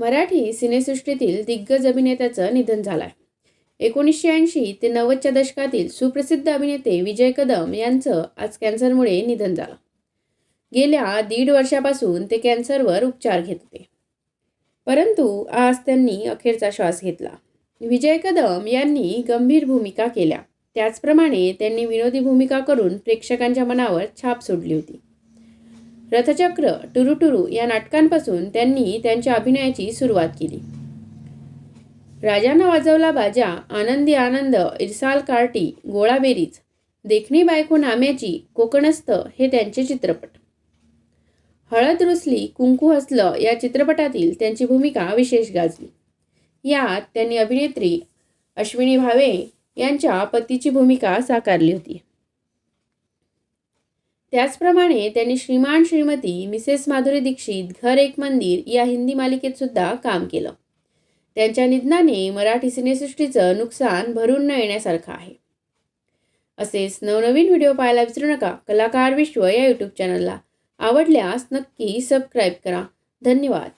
मराठी सिनेसृष्टीतील दिग्गज अभिनेत्याचं निधन झालं आहे एकोणीसशे ऐंशी ते नव्वदच्या दशकातील सुप्रसिद्ध अभिनेते विजय कदम यांचं आज कॅन्सरमुळे निधन झालं. गेल्या दीड वर्षापासून ते कॅन्सरवर उपचार घेत होते. परंतु आज त्यांनी अखेरचा श्वास घेतला. विजय कदम यांनी गंभीर भूमिका केल्या. त्याचप्रमाणे त्यांनी विनोदी भूमिका करून प्रेक्षकांच्या मनावर छाप सोडली होती. रथचक्र टुरुटुरु टुरू या नाटकांपासून त्यांनी त्यांच्या अभिनयाची सुरुवात केली. राजानं वाजवला बाजा आनंदी आनंद इरसाल कार्टी गोळाबेरीज देखणी बायको नाम्याची कोकणस्थ हे त्यांचे चित्रपट. हळद रुसली कुंकू हसलं या चित्रपटातील त्यांची भूमिका विशेष गाजली. यात त्यांनी अभिनेत्री अश्विनी भावे यांच्या पतीची भूमिका साकारली होती. त्याचप्रमाणे त्यांनी श्रीमान श्रीमती मिसेस माधुरी दीक्षित घर एक मंदिर या हिंदी मालिकेत सुद्धा काम केलं. त्यांच्या निधनाने मराठी सिनेसृष्टीचं नुकसान भरून न येण्यासारखं आहे. असेच नवनवीन व्हिडिओ पाहायला विसरू नका. कलाकार विश्व या यूट्यूब चॅनलला आवडल्यास नक्की सबस्क्राईब करा. धन्यवाद.